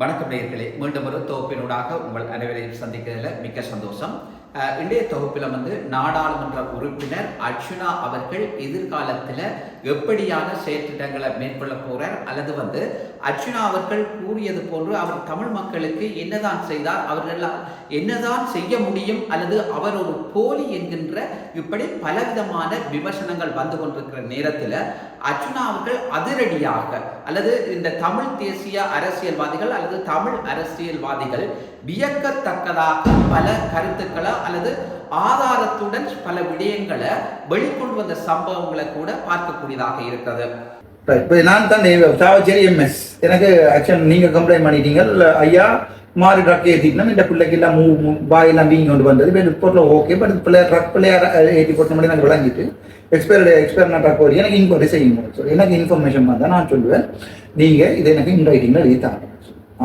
வணக்கம் நேயர்களே. மீண்டும் ஒரு தொகுப்பினூடாக உங்கள் அனைவரையும் சந்திக்கிறதுல மிக்க சந்தோஷம். இன்றைய தொகுப்பில் வந்து நாடாளுமன்ற உறுப்பினர் அர்ச்சுனா அவர்கள் எதிர்காலத்தில் எப்படியான செயற்திட்டங்களை மேற்கொள்ள போறார்? அல்லது வந்து அர்ச்சுனா அவர்கள் கூறியது போன்று அவர் தமிழ் மக்களுக்கு என்னதான் செய்தார்? அவர்களால் என்னதான் செய்ய முடியும்? அல்லது அவர் ஒரு போலி என்கின்ற இப்படி பலவிதமான விமர்சனங்கள் வந்து கொண்டிருக்கிற நேரத்தில் அர்ச்சுனா அவர்கள் அதிரடியாக அல்லது இந்த தமிழ் தேசிய அரசியல்வாதிகள் அல்லது தமிழ் அரசியல்வாதிகள் வியக்கத்தக்கதாக பல கருத்துக்களை அல்லது ஆதாரத்துடன் பல விடயங்களை வெளிக்கொண்டு வந்த சம்பவங்களை கூட பார்க்கக்கூடியதாக இருக்கிறது. இப்போ நான் தான் சாவச்சேரி எம்எஸ் எனக்கு ஆக்சுவல் நீங்க கம்ப்ளைண்ட் பண்ணிட்டீங்க. ஐயா மாறி ட்ரக் ஏற்றிக்கணும் இந்த பிள்ளைக்கு எல்லாம் மூ பாயெல்லாம் வீங்கி கொண்டு வந்தது. இப்போ ரிப்போர்ட்ல ஓகே பட் பிள்ளை ட்ரக் பிள்ளையார் ஏற்றி போட்ட மாதிரி நாங்கள் விளங்கிட்டு எக்ஸ்பயர் எக்ஸ்பயர் நான் ட்ரக் ஓடி எனக்கு இன்கொயரி செய்யுங்க சொல்லி. எனக்கு இன்ஃபர்மேஷன் வந்தால் நான் சொல்லுவேன். நீங்கள் இதை எனக்கு இன் ரைட்டிங்கில் எழுதி தாங்க.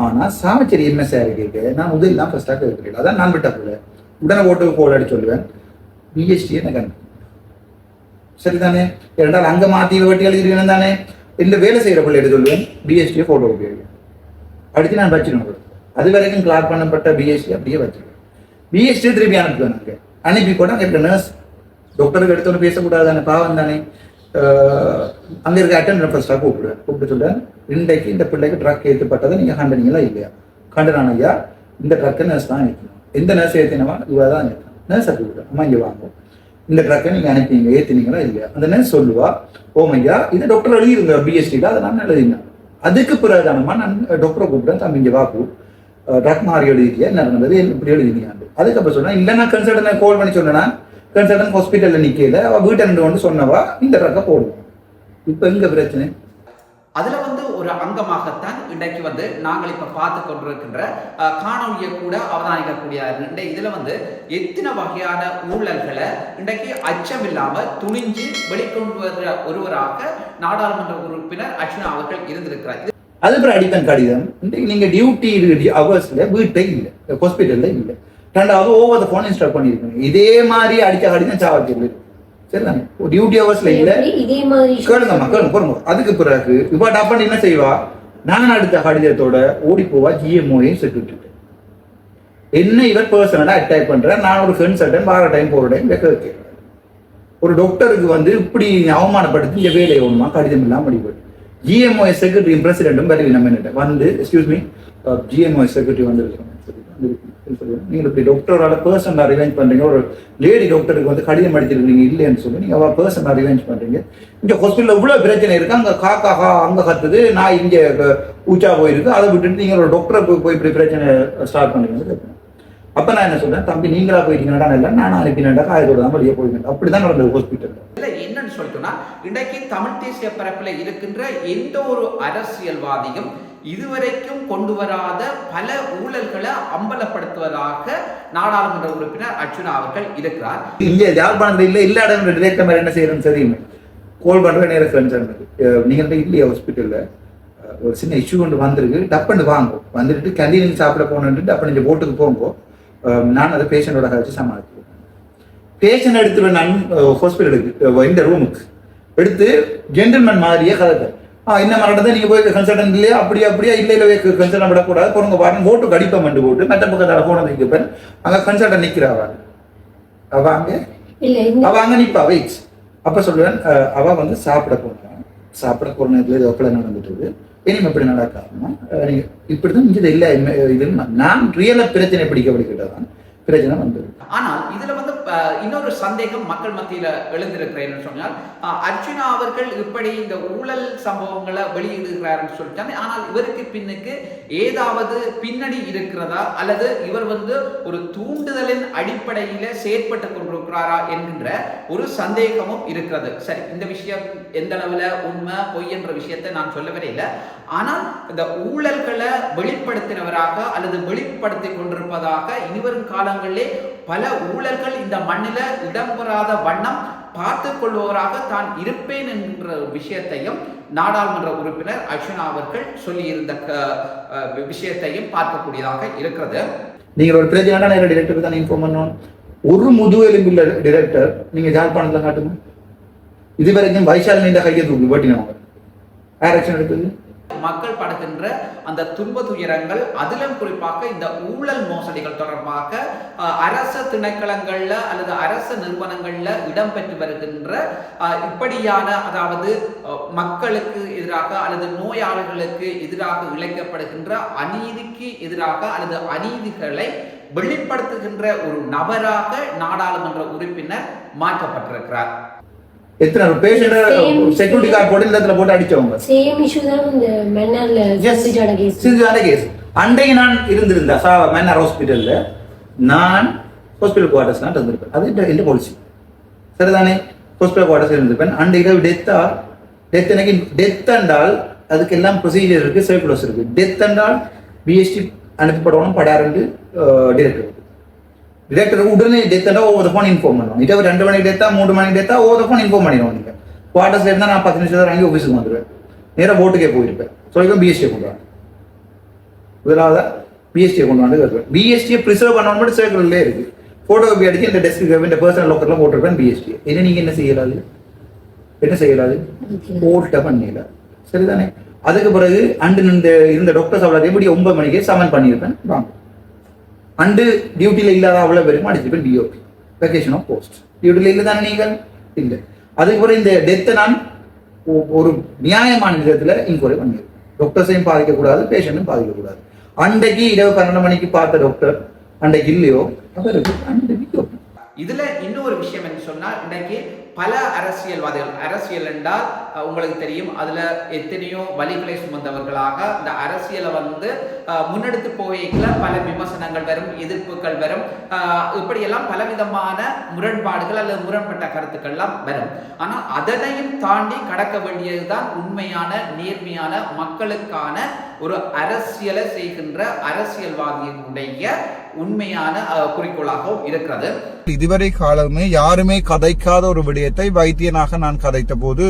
ஆனால் சாவச்சேரி எம்எஸ் இருக்கு நான் முதல் தான் ஃபஸ்ட்டாக இருக்கிறேன் அதான் நான் விட்ட பிள்ளை. உடனே ஓட்டு கோல் அடி சொல்லுவேன். பிஎஸ்டி எனக்கு அனுப்பு. சரிதானே? இரண்டால் அங்க மாத்தி வெட்டி எழுதிருக்கணும் தானே? இந்த வேலை செய்கிற பிள்ளைகிட்ட சொல்லுவேன். பிஎஸ்டியை ஃபோட்டோ உபயோகிக்கும் அடித்து நான் வச்சிருவேன் அது வரைக்கும் கிளாக் பண்ணப்பட்ட பிஎஸ்டி அப்படியே வச்சிருக்கேன் பிஎஸ்டி திருப்பி அனுப்புவேன் எனக்கு அனுப்பி கூட அங்கே நர்ஸ் டாக்டருக்கு எடுத்தோன்னு பேசக்கூடாது தானே? பாவம் தானே? அங்கே இருக்க அட்டன் ஃபர்ஸ்டாக கூப்பிடுவேன். கூப்பிட்டு சொல்லுவேன் இன்றைக்கு இந்த பிள்ளைக்கு ட்ரக் ஏற்றுப்பட்டதை நீங்கள் கண்டனீங்களா இல்லையா? கண்டனான ஐயா. இந்த ட்ரக்கு நர்ஸ் தான் ஏற்றணும். எந்த நர்ஸ் ஏற்றினவா இவ்வளோ தான் ஏற்றணும் நர்ஸை கூப்பிட்டு அம்மா இங்கே வாங்க. இந்த ட்ரக்கை நீங்கள் அனுப்பிங்க ஏற்றினீங்களா இல்லையா? அந்த நர்ஸ் சொல்லுவா oh ஓமையா இது டாக்டர் எழுதிருங்க பிஎஸ்டியில் அதை நான் எழுதினேன். அதுக்கு பிறகுதானம்மா நான் டாக்டரை கூப்பிட்டேன் தம்பி இங்கே வாக்கு ட்ரக் மாறி எழுதிட்டியா? என்ன நடந்தது? இப்படி எழுதினீங்க அதுக்கப்புறம் சொன்னேன் இல்லை நான் கன்சல்டன் கால் பண்ணி சொன்னேன்னா கன்சல்டன் ஹாஸ்பிட்டலில் நிற்கல அவள் வீட்டை ரெண்டு வந்து சொன்னவா? இந்த ட்ரக்கை போடுவோம். இப்போ எங்க பிரச்சனை? அதில் வந்து ஒரு அங்கமாகத்தான் இன்றைக்கு வந்து நாங்கள் இப்ப பார்த்து கொண்டிருக்கின்ற காணொலியை காணொளியை கூட அவதானிக்கக்கூடிய இதில் இதுல வந்து எத்தனை வகையான ஊழல்களை இன்றைக்கு அச்சம் இல்லாமல் துணிஞ்சு வெளிக்கொண்டு வர ஒருவராக நாடாளுமன்ற உறுப்பினர் அர்ஜுனா அவர்கள் இருந்திருக்கிறார். அதுக்கப்புறம் அது கடிதம். இன்றைக்கு நீங்க டியூட்டி அவர்ஸ்ல வீட்டை இல்லை ஹாஸ்பிட்டல்ல இல்லை. ரெண்டாவது ஓவர் ஃபோன் இன்ஸ்டால் பண்ணியிருக்கீங்க. இதே மாதிரி அடித்த கடிதம் சாவத்தில் சரிதானே? டியூட்டி அவர்ஸ்ல இல்லை. எப்படி இதே மாதிரி கேளுங்கம்மா கேளுங்க பாருங்க அதுக்கு பிறகு இப்ப டப்பன் என்ன செய்வா? நான் அடுத்த கடிதத்தோட ஓடி போவா ஜிஎம்ஓயும் செக்யூரிட்டி என்ன இவர் பர்சனலா அட்டாக் பண்ற? நான் ஒரு கன்சல்டன் வார டைம் போற டைம் வைக்க ஒரு டாக்டருக்கு வந்து இப்படி அவமானப்படுத்தி இந்த வேலையை ஒண்ணுமா கடிதம் இல்லாம அடிபட்டு ஜிஎம்ஓஎஸ் செக்ரட்டரி பிரசிடென்ட்டும் வருவி நம்ம வந்து எக்ஸ்கியூஸ் மீ ஜிஎம்ஓஎஸ் செக்ரட்டரி வந்திருக்கோம் நீங்க இப்படி டாக்டரோட பர்சன் அரேஞ்ச் பண்றீங்க. ஒரு லேடி டாக்டருக்கு வந்து கடிதம் அடிச்சிருக்கீங்க இல்லைன்னு சொல்லி நீங்க அவள் பர்சன் அரேஞ்ச் பண்றீங்க. இங்க ஹாஸ்பிட்டலில் இவ்வளவு பிரச்சனை இருக்கு. அங்க காக்கா கா அங்க கத்துது. நான் இங்க ஊச்சா போயிருக்கு. அதை விட்டுட்டு நீங்க ஒரு டாக்டரை போய் போய் இப்படி பிரச்சனை ஸ்டார்ட் பண்றீங்க அப்ப நான் என்ன சொல்றேன்? தம்பி நீங்களா போயிட்டீங்கன்னா இல்லை. நான் அனுப்பினேன்டா காயத்தோட தான் வெளியே போயிருக்கேன் அப்படிதான் நடந்தது ஹாஸ்பிட்டல் இல்லை என்னன்னு சொல்லிட்டோம்னா இன்றைக்கு தமிழ் தேசிய பரப்பில் இருக்கின்ற எந்த ஒரு அரசியல்வாதியும் இதுவரைக்கும் கொண்டு வராத பல ஊழல்களை அம்பலப்படுத்துவதாக நாடாளுமன்ற உறுப்பினர் அர்ஜுனா அவர்கள் இருக்கிறார். இங்க யாழ்ப்பாணத்துல இல்லை இல்ல இடம் டிரெக்ட் மாதிரி என்ன செய்யறேன்னு தெரியுமே. கோல் பண்ற நேரம் நீங்க இல்லையா ஹாஸ்பிட்டல்ல ஒரு சின்ன இஷ்யூ கொண்டு வந்திருக்கு. டப்புன்னு வாங்கும் வந்துட்டு கேண்டீனுக்கு சாப்பிட போகணுன்ட்டு டப்புன்னு இங்க போட்டுக்கு போங்கோ. நான் அதை பேஷண்டோட கழிச்சு சமாளிக்கிறேன். பேஷண்ட் எடுத்துருவேன் நான் ஹாஸ்பிட்டலுக்கு இந்த ரூமுக்கு எடுத்து ஜென்டில்மேன் மாதிரியே கதை என்ன நடந்தது நீங்க போய் கன்சல்டன்ட் இல்லையா? அப்படியா அப்படியா? இல்ல இல்ல கன்சல்டன் விடக்கூடாது. போறவங்க பாருங்க. போட்டு கடிப்பம் பண்ணி போட்டு மெட்ட பக்கத்தால போன நிற்கப்பேன் அங்க கன்சல்டன் நிக்கிறா அவ அங்க? அவ அங்க நிப்பா வெயிட் அப்ப சொல்லுவேன் அவ வந்து சாப்பிட போனான் சாப்பிட போற நேரத்துல இது அப்பல நடந்துட்டு இனிமே இப்படி நடக்காம அஹ், நீங்க இப்படிதான் இது இல்ல இனிமே இது நான் ரியலா பிரச்சனை பிடிக்க பிடிக்கிட்டதான் பிரச்சனை வந்தது ஆனால் இதுல இன்னொரு சந்தேகம் மக்கள் மத்தியில் எழுந்திருக்கிறேன்னு சொன்னால் அர்ஜுனா அர்ச்சுனா அவர்கள் இப்படி இந்த ஊழல் சம்பவங்களை வெளியிடுகிறாருன்னு சொல்லிட்டாங்க. ஆனால் இவருக்கு பின்னுக்கு ஏதாவது பின்னணி இருக்கிறதா? அல்லது இவர் வந்து ஒரு தூண்டுதலின் அடிப்படையில் செயற்பட்டு கொண்டிருக்கிறாரா என்கின்ற ஒரு சந்தேகமும் இருக்கிறது. சரி இந்த விஷயம் எந்த அளவில் உண்மை பொய் என்ற விஷயத்தை நான் சொல்லவே இல்லை. ஆனால் இந்த ஊழல்களை வெளிப்படுத்தினவராக அல்லது வெளிப்படுத்தி கொண்டிருப்பதாக இனிவரும் காலங்களிலே பல ஊழல்கள் இந்த மண்ணில இடம்பெறாத வண்ணம் பார்த்து கொள்பவராக தான் இருப்பேன் என்கின்ற ஒரு விஷயத்தையும் நாடாளுமன்ற உறுப்பினர் அர்ச்சுனா அவர்கள் சொல்லியிருந்த விஷயத்தையும் பார்க்கக்கூடியதாக இருக்கிறது. நீங்கள் ஒரு பிரச்சனை நேரம் டிரெக்டர் தான் இன்ஃபார்ம் பண்ணணும். ஒரு முதுகெலும்புள்ள டிரெக்டர் நீங்கள் ஜாழ்ப்பாணத்துல காட்டுங்க. இதுவரைக்கும் வைசாலி நீண்ட கையை தூக்கி வெட்டினவங்க. ஆக்ஷன் எடுத்தது? மக்கள் படுகின்ற அந்த துன்ப துயரங்கள் அதிலும் குறிப்பாக இந்த ஊழல் மோசடிகள் தொடர்பாக அஹ், அரச திணைக்களங்கள்ல அல்லது அரச நிறுவனங்கள்ல இடம்பெற்று வருகின்ற அஹ், இப்படியான அதாவது அஹ், மக்களுக்கு எதிராக அல்லது நோயாளர்களுக்கு எதிராக இழைக்கப்படுகின்ற அநீதிக்கு எதிராக அல்லது அநீதிகளை வெளிப்படுத்துகின்ற ஒரு நபராக நாடாளுமன்ற உறுப்பினர் மாற்றப்பட்டிருக்கிறார். எத்தனை பேஷண்ட். செக்யூரிட்டி கார்டு போட்டு இந்த போட்டு அடிச்சவங்க? சேம் இஷ்யூ தான் இந்த மென்னர்ல கேஸ் கேஸ் அன்றைக்கு நான் இருந்திருந்தா சா மேனர் ஹாஸ்பிட்டல்ல நான் ஹாஸ்பிட்டல் குவார்டர்ஸ் தான் இருந்திருப்பேன். அது என் பாலிசி சரிதானே? ஹாஸ்பிட்டல் குவார்டர்ஸ் இருந்திருப்பேன். அன்றைக்கு டெத்தா டெத் எனக்கு டெத் என்றால் அதுக்கு எல்லாம் ப்ரொசீஜர் இருக்கு சர்க்குலர்ஸ் இருக்கு. டெத் என்றால் பிஎஸ்டி அனுப்பப்படணும் படாரெண்டு டிரெக்டர் டிரெக்டர் உடனே டெத் ஒவ்வொரு ஃபோன் இன்ஃபார்ம் பண்ணுவோம் இதே ஒரு ரெண்டு மணிக்கு டெத்தா மூணு மணிக்கு டெத்தா ஒவ்வொரு ஃபோன் இன்ஃபார்ம் பண்ணிடுவோம் நீங்கள் குவார்டர்ஸ்ல இருந்தால் நான் பத்து நிமிஷம் வாங்கி ஆஃபீஸுக்கு வந்துடுவேன் நேராக போட்டுக்கே போயிருப்பேன் சொல்லிக்கும் பிஎஸ்டியை கொண்டு வாங்க முதலாவது பிஎஸ்டியை கொண்டு வந்து வருவேன் பிஎஸ்டியை ப்ரிசர்வ் பண்ணணும் மட்டும் சேர்க்கலே இருக்கு ஃபோட்டோ காப்பி அடிச்சு இந்த டெஸ்க்கு இந்த பர்சனல் லாக்கர்லாம் போட்டிருப்பேன் பிஎஸ்டி இது நீங்கள் என்ன செய்யலாது என்ன செய்யலாது போட்ட பண்ணிடல சரிதானே அதுக்கு பிறகு அண்டு இந்த இருந்த டாக்டர்ஸ் அவ்வளோ எப்படி ஒன்பது மணிக்கே சமன் பண்ணியிருப்பேன். வாங்க. அண்டு டியூட்டியில் இல்லாத அவ்வளோ பேருக்கும் அடிச்சிருப்பேன் டிஓபி வெக்கேஷன் ஆஃப் போஸ்ட் டியூட்டியில் இல்லை தானே நீங்கள்? இல்லை. அதுக்கப்புறம் இந்த டெத்தை நான் ஒரு நியாயமான விதத்தில் இன்கொயரி பண்ணியிருக்கேன் டாக்டர்ஸையும் பாதிக்கக்கூடாது பேஷண்ட்டும் பாதிக்கக்கூடாது அன்றைக்கு இரவு பன்னெண்டு மணிக்கு பார்த்த டாக்டர் அன்றைக்கு இல்லையோ? அவருக்கு அன்றைக்கு இதுல இன்னொரு விஷயம் என்ன சொன்னா இன்றைக்கு பல அரசியல்வாதிகள் அரசியல் என்றால் உங்களுக்கு தெரியும். அதுல எத்தனையோ வழிகளை சுமந்தவர்களாக இந்த அரசியலை வந்து முன்னெடுத்து போய்க்கல பல விமர்சனங்கள் வரும் எதிர்ப்புகள் வரும். இப்படியெல்லாம் பலவிதமான முரண்பாடுகள் அல்லது முரண்பட்ட கருத்துக்கள்லாம் வரும். ஆனால் அதனையும் தாண்டி கடக்க வேண்டியதுதான் உண்மையான நேர்மையான மக்களுக்கான ஒரு அரசியலை செய்கின்ற அரசியல்வாதியினுடைய உண்மையான குறிக்கோளாகவும் இருக்கிறது. இதுவரை காலமே யாருமே கதைக்காத ஒரு விடயத்தை வைத்தியனாக நான் கதைத்த போது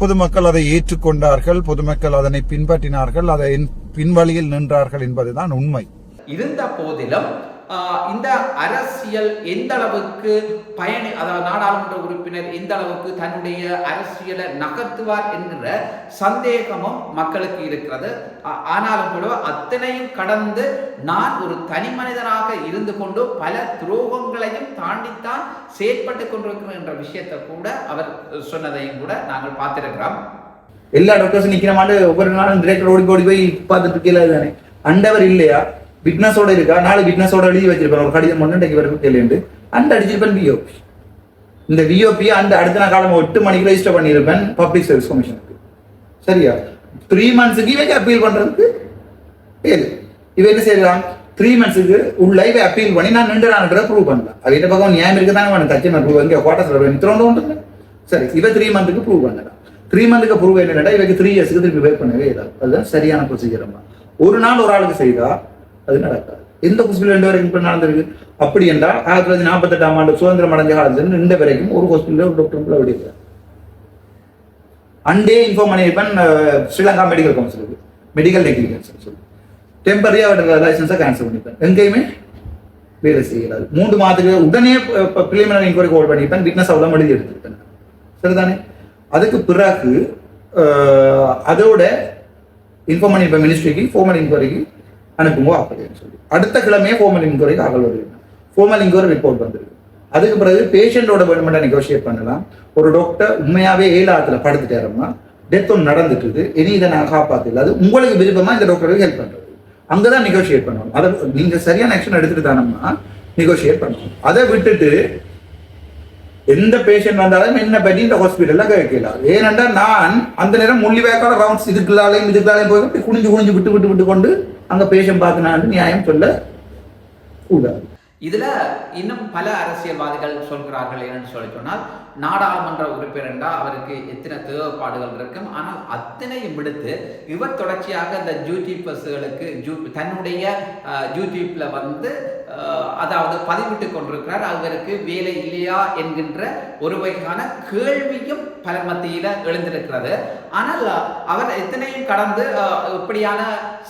பொதுமக்கள் அதை ஏற்றுக்கொண்டார்கள் பொதுமக்கள் அதனை பின்பற்றினார்கள் அதை பின்வழியில் நின்றார்கள் என்பதுதான் உண்மை. இருந்த போதிலும் இந்த அரசியல் எந்த அளவுக்கு பயணி அதாவது நாடாளுமன்ற உறுப்பினர் எந்த அளவுக்கு தன்னுடைய அரசியலை நகர்த்துவார் என்கிற சந்தேகமும் மக்களுக்கு இருக்கிறது. ஆனாலும் கூட அத்தனையும் கடந்து நான் ஒரு தனி மனிதனாக இருந்து கொண்டு பல துரோகங்களையும் தாண்டித்தான் செயற்பட்டு கொண்டிருக்கிறேன் என்ற விஷயத்தை கூட அவர் சொன்னதையும் கூட நாங்கள் பார்த்திருக்கிறோம். எல்லா டாக்டர்ஸும் நிக்கிற மாதிரி ஒவ்வொரு நாளும் டிரெக்டர் ஓடி ஓடி போய் பார்த்துட்டு இருக்கல தானே அண்டவர் இல்லையா? விட்னஸோட இருக்கா? நாலு விட்னஸோட எழுதி வச்சிருப்பேன் ஒரு கடிதம் ஒன்று இன்றைக்கு வரும் கேள்வி அந்த அடிச்சிருப்பேன் விஓபி இந்த விஓபி அந்த அடுத்த நாள் காலம் எட்டு மணிக்கு ரெஜிஸ்டர் பண்ணியிருப்பேன் பப்ளிக் சர்வீஸ் கமிஷனுக்கு சரியா? த்ரீ மந்த்ஸுக்கு இவைக்கு அப்பீல் பண்ணுறதுக்கு ஏது? இவ என்ன செய்யலாம் த்ரீ மந்த்ஸுக்கு உள்ள இவை அப்பீல் பண்ணி நான் நின்று நான் ப்ரூவ் பண்ணலாம். அது என்ன பக்கம் நியாயம் இருக்கு தானே வேணும் நான் ப்ரூவ் இங்கே குவார்டர்ஸ் திரும்ப ஒன்று சரி இவ த்ரீ மந்த்துக்கு ப்ரூவ் பண்ணலாம். த்ரீ மந்த்துக்கு ப்ரூவ் என்னடா இவைக்கு த்ரீ இயர்ஸ்க்கு திருப்பி வெயிட் பண்ணவே இல்லை. அதுதான் சரியான ப்ரொசீஜர் ஒரு நாள் ஒரு ஆளுக்கு செய்தால் அது நடக்காது. எந்த ஹாஸ்பிட்டல் ரெண்டு வரைக்கும் இப்போ நடந்திருக்கு? அப்படி என்றால் ஆயிரத்தி தொள்ளாயிரத்தி நாற்பத்தெட்டாம் ஆண்டு சுதந்திரம் அடைஞ்ச காலத்தில் ரெண்டு வரைக்கும் ஒரு ஹாஸ்பிட்டல் ஒரு டாக்டர் விடுகிறார் அண்டே இன்ஃபார்ம் பண்ணியிருப்பேன் ஸ்ரீலங்கா மெடிக்கல் கவுன்சிலுக்கு மெடிக்கல் நெக்லிஜென்ஸ் சொல்லி. டெம்பரரியாக அவரோட லைசன்ஸை கேன்சல் பண்ணிப்பேன். எங்கேயுமே வேலை செய்கிறார் மூன்று மாதத்துக்கு உடனே பிரிலிமினரி இன்கொயரி கால் பண்ணியிருப்பேன். விட்னஸ் அவ்வளோ எழுதி எடுத்துருப்பேன் சரிதானே? அதுக்கு பிறகு அதோட இன்ஃபார்ம் பண்ணியிருப்பேன் மினிஸ்ட்ரிக்கு ஃபோர்மல் இன்கொயரிக்கு அனுப்புங்க அப்படின்னு சொல்லி. அடுத்த கிழமையே ஃபோர்மல் தகவல் ஆகல் வருது. ஒரு ரிப்போர்ட் வந்துருக்கு. அதுக்கு பிறகு பேஷண்டோட வேணுமெண்டா நெகோஷியேட் பண்ணலாம். ஒரு டாக்டர் உண்மையாவே ஏழாத்துல படுத்துட்டாருமா டெத் ஒன்று நடந்துட்டுது இனி இதை நான் காப்பாற்றல அது உங்களுக்கு விருப்பமாக இந்த டாக்டருக்கு ஹெல்ப் பண்ணுறது அங்கே தான் நெகோஷியேட் பண்ணணும். அதை நீங்கள் சரியான ஆக்ஷன் எடுத்துட்டு தானம்னா நெகோஷியேட் பண்ணணும். அதை விட்டுட்டு எந்த பேஷண்ட் வந்தாலும் என்ன பற்றி இந்த ஹாஸ்பிட்டலில் கேட்கலாம். ஏனென்றால் நான் அந்த நேரம் முள்ளி வேக்கால ரவுண்ட்ஸ் இதுக்குள்ளாலையும் இதுக்குள்ளாலையும் போய் குனிஞ்சு குனிஞ்சு விட்டு விட்டு விட்டு கொண்டு அங்க பேஷன் பார்க்கணும் நியாயம் சொல்ல கூடாது. இதுல இன்னும் பல அரசியல்வாதிகள் சொல்கிறார்கள் என்னன்னு சொல்லி சொன்னால் நாடாளுமன்ற உறுப்பினர்னா அவருக்கு எத்தனை தேவைப்பாடுகள் இருக்கும். ஆனால் அத்தனையும் விடுத்து இவர் தொடர்ச்சியாக இந்த ஜூடி பஸ்களுக்கு ஜூ தன்னுடைய ஜூடிப்பில் யூடியூப்ல வந்து அதாவது பதிவிட்டு கொண்டிருக்கிறார். அவருக்கு வேலை இல்லையா என்கின்ற ஒரு வகையான கேள்வியும் பல மத்தியில எழுந்திருக்கிறது. ஆனால் அவர் எத்தனையும் கடந்து இப்படியான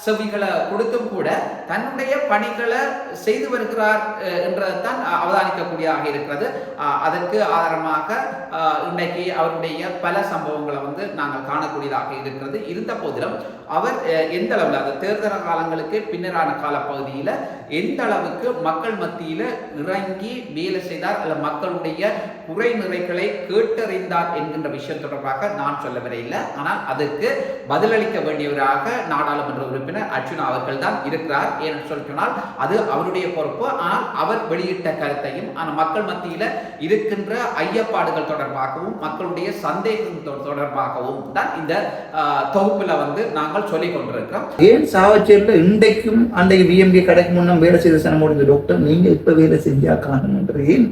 செவிகளை கொடுத்தும் கூட தன்னுடைய பணிகளை செய்து வருகிறார் என்றதான் என்றதுதான் அவதானிக்கக்கூடியதாக இருக்கிறது. அதற்கு ஆதாரமாக இன்னைக்கு இன்றைக்கு அவருடைய பல சம்பவங்களை வந்து நாங்கள் காணக்கூடியதாக இருக்கிறது. இருந்த போதிலும் அவர் எந்த அளவில் அந்த தேர்தல் காலங்களுக்கு பின்னரான காலப்பகுதியில் எந்த அளவுக்கு மக்கள் மத்தியில் இறங்கி வேலை செய்தார் அல்ல மக்களுடைய குறை நிறைகளை கேட்டறிந்தார் என்கின்ற விஷயம் தொடர்பாக நான் சொல்ல வரையில்லை ஆனால் அதற்கு பதிலளிக்க வேண்டியவராக நாடாளுமன்ற உறுப்பினர் அர்ஜுனா அவர்கள் தான் இருக்கிறார். ஏன்னு சொல்லி சொன்னால் அது அவருடைய பொறுப்பு. ஆனால் அவர் வெளியிட்ட கருத்தையும் ஆனால் மக்கள் மத்தியில இருக்கின்ற ஐயப்பாடுகள் தொடர்பாகவும் மக்களுடைய சந்தேகம் தொடர்பாகவும் தான் இந்த தொகுப்புல வந்து நாங்கள் சொல்லிக் கொண்டிருக்கிறோம். ஏன் சாவச்சேரியில் இன்றைக்கும் அன்றைக்கு விஎம்கே கடைக்கு முன்னே வேலை செய்த சனம் முடிஞ்ச டாக்டர் நீங்க இப்ப வேலை செஞ்சா காணுன்றது ஏன்?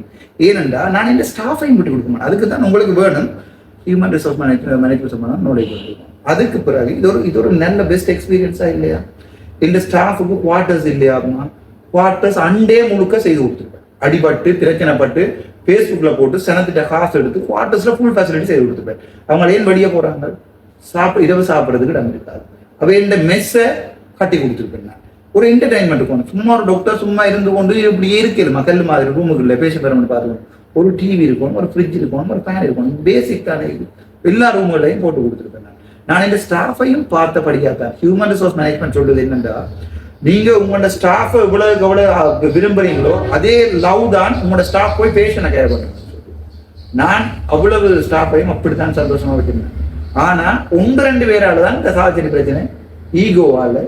ஏனென்றா நான் இந்த ஸ்டாஃபையும் விட்டு கொடுக்க மாட்டேன். அதுக்கு தான் உங்களுக்கு வேணும். ஹியூமன் ரிசோர்ஸ் மேனேஜ்மெண்ட் மேனேஜ்மெண்ட் சம்பந்தம் நாலேஜ் அதுக்கு பிறகு இது ஒரு இது ஒரு நல்ல பெஸ்ட் எக்ஸ்பீரியன்ஸா இல்லையா? இந்த ஸ்டாஃபுக்கு குவார்ட்டர்ஸ் அப்படின்னா குவார்ட்டர்ஸ் அண்டே முழுக்க செய்து கொடுத்துருப்பேன் அடிபட்டு பிரச்சனைப்பட்டு ஃபேஸ்புக்கில் போட்டு சனத்திட்ட காசு எடுத்து குவார்ட்டர்ஸில் ஃபுல் ஃபெசிலிட்டி செய்து கொடுத்துருப்பேன் அவங்க ஏன் வெளியே போகிறாங்க சாப்பிட இரவு சாப்பிட்றதுக்கு இடம் இருக்காது. அவை இந்த மெஸ்ஸை கட்டி கொடுத்துருப்பேன் நான் ஒரு என்டர்டைன்மெண்ட் போகணும். சும்மா ஒரு டாக்டர் சும்மா இருந்து கொண்டு இப்படி இருக்குது மக்கள் மாதிரி ரூமுக்குள்ளே பேச பெறமெண்ட் பார்த்துக்கணும். ஒரு டிவி இருக்கணும் ஒரு ஃப்ரிட்ஜ் இருக்கணும் ஒரு ஃபேன் இருக்கணும். பேசிக்கான இது. எல்லா ரூம்களையும் போட்டு கொடுத்துருப்பேன் நான். நான் இந்த ஸ்டாஃபையும் பார்த்தபடியாக தான். ஹியூமன் ரிசோர்ஸ் மேனேஜ்மெண்ட் சொல்றது என்னென்னா நீங்க உங்களோட ஸ்டாஃப் எவ்வளவு எவ்வளவு விரும்புறீங்களோ அதே லவ் தான் உங்களோட ஸ்டாஃப் போய் பேஷனை கேர் பண்ணுங்க நான் அவ்வளவு ஸ்டாஃபையும் அப்படித்தான் சந்தோஷமா வச்சிருந்தேன். ஆனா ஒன்று ரெண்டு பேரால தான் இந்த சாவச்சேரி பிரச்சனை ஈகோவால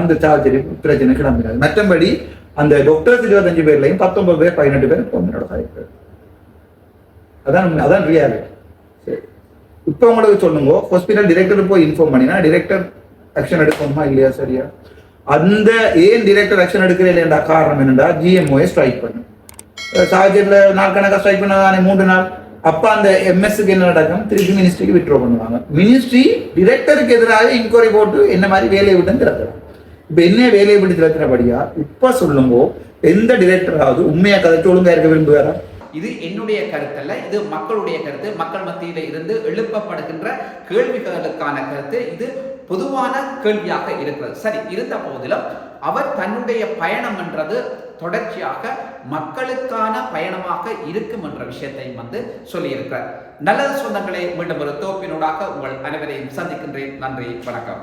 அந்த சாவச்சேரி பிரச்சனை கிளம்பினார் மற்றபடி அந்த டாக்டர்ஸ் இருபத்தஞ்சு பேர்லையும் பத்தொன்பது பேர் பதினெட்டு பேர் பொண்ணோட சாய்ப்பு அதான் அதான் ரியாலிட்டி சரி. இப்போ உங்களுக்கு சொல்லுங்க ஹாஸ்பிட்டல் டிரெக்டர் போய் இன்ஃபார்ம் பண்ணினா டிரெக்டர் ஆக்ஷன் எடுக்கணுமா இல்லையா சரியா? அந்த ஏன் டிரெக்டர் ஆக்ஷன் எடுக்கிறேன் காரணம் என்னடா ஜிஎம்ஓயை ஸ்ட்ரைக் பண்ணும் சார்ஜரில் நாள் கணக்காக ஸ்ட்ரைக் பண்ணதானே மூன்று நாள். அப்ப அந்த எம்எஸ்க்கு என்ன நடக்கும்? திருப்பி மினிஸ்ட்ரிக்கு விட்ரோ பண்ணுவாங்க. மினிஸ்ட்ரி டிரெக்டருக்கு எதிராக இன்கொயரி போட்டு என்ன மாதிரி வேலையை விட்டு திறக்கிறாங்க இப்ப என்ன வேலையை விட்டு திறக்கிறபடியா இப்ப சொல்லுங்க எந்த டிரெக்டராவது உண்மையா கதைச்சு ஒழுங்கா இருக்க விரும்புவாரா? இது என்னுடைய கருத்தல்ல இது மக்களுடைய கருத்து மக்கள் மத்தியில இருந்து எழுப்பப்படுகின்ற கேள்விகளுக்கான கருத்து இது பொதுவான கேள்வியாக இருக்கிறது. சரி இருந்த போதிலும் அவர் தன்னுடைய பயணம் என்றது தொடர்ச்சியாக மக்களுக்கான பயணமாக இருக்கும் என்ற விஷயத்தையும் வந்து சொல்லியிருக்கிறார். நல்லது சொந்தங்களை மீண்டும் ஒரு தோப்பினூடாக உங்கள் அனைவரையும் சந்திக்கின்றேன். நன்றி வணக்கம்.